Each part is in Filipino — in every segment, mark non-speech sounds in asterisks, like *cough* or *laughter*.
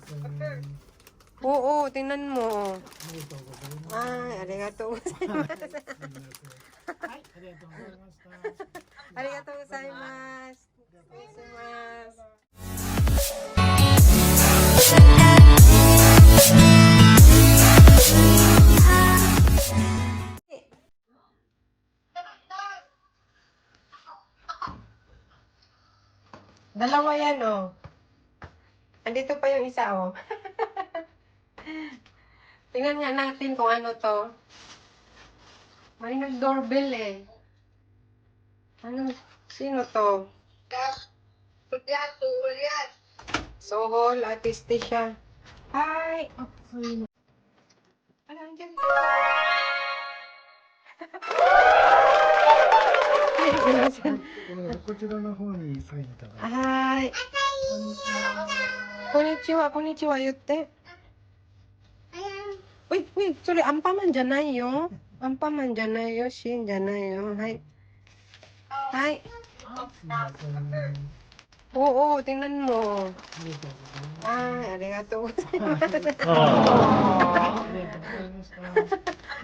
asong... Oo, tingnan mo. Ay, arigato gozaimasu. *laughs* Ay, arigato gozaimasu. Arigato gozaimasu. Arigato gozaimasu. Dalawa yan, oh. Andito pa yung isa, oh. *laughs* Tingnan nga natin kung ano to. May nag-doorbell eh. Ano? Sino to? Sulyat, sulyat. Sohol, artiste siya. Hi! Okay. Ano, andyan? こちらの方にサインいただい。はい。こんにちは、こんにちは言って。おい、おい、それアンパンマンじゃないよ。アンパンマンじゃないよ、シーンじゃないよ。はい。はい。おおお、で、何も。あい、ありがとうございます。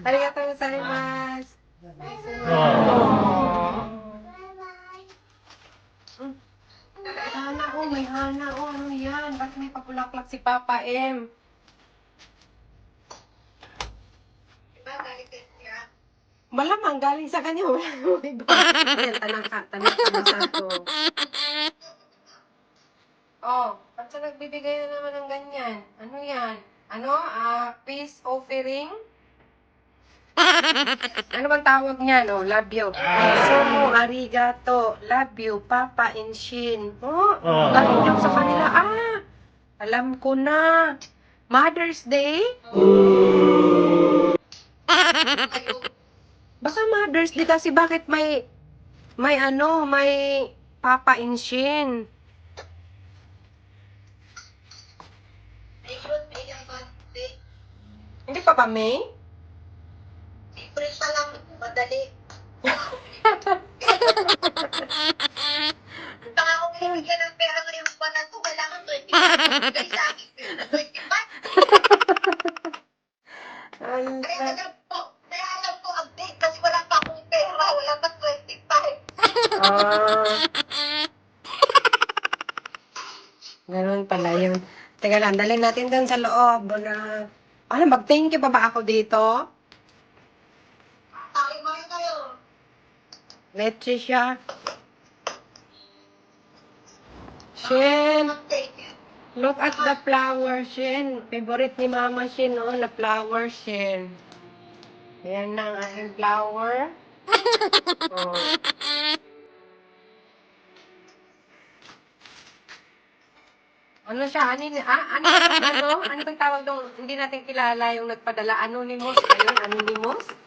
ありがとうございます。*laughs* may papulaklak si Papa M? Malamang galing sa kanya. *laughs* Wala mo iba. Ayan, tanang ka, tanang ka na sa to. Oh, ba't sa nagbibigay na naman ng ganyan? Ano yan? Ano? Ah, peace offering? ano bang tawag niyan? Oh, love you. Sumo, arigato, love you, Papa Inshin. Oh, galing daw sa kanila. Ah, alam ko na. Mother's Day? Baka Mother's Day kasi bakit may may ano, may Papa Inshin. Hindi pa ba May? April pa lang, madali. Baka ako binibigyan ng pera ngayong buwan na to, kailangan 25. Bigay sa akin, 25. Kaya Ala. alam ko, kaya alam ko ang date kasi wala pa akong pera, wala pa 25. Ah. Ganun pala yun. Teka lang, dalhin natin doon sa loob. Na... Ano, mag-thank you pa ba ako dito? Mo yun kayo. Leche siya. Shin, Mag-take. Look at the flower, Shin. Favorite ni Mama Shin, oh, na flower, Shin. Ayan na ang aking flower. Oh. Ano siya? Ano, ah, ano, ano? Ano bang tawag doon? Hindi natin kilala yung nagpadala. Anonymous. Ayun, anonymous?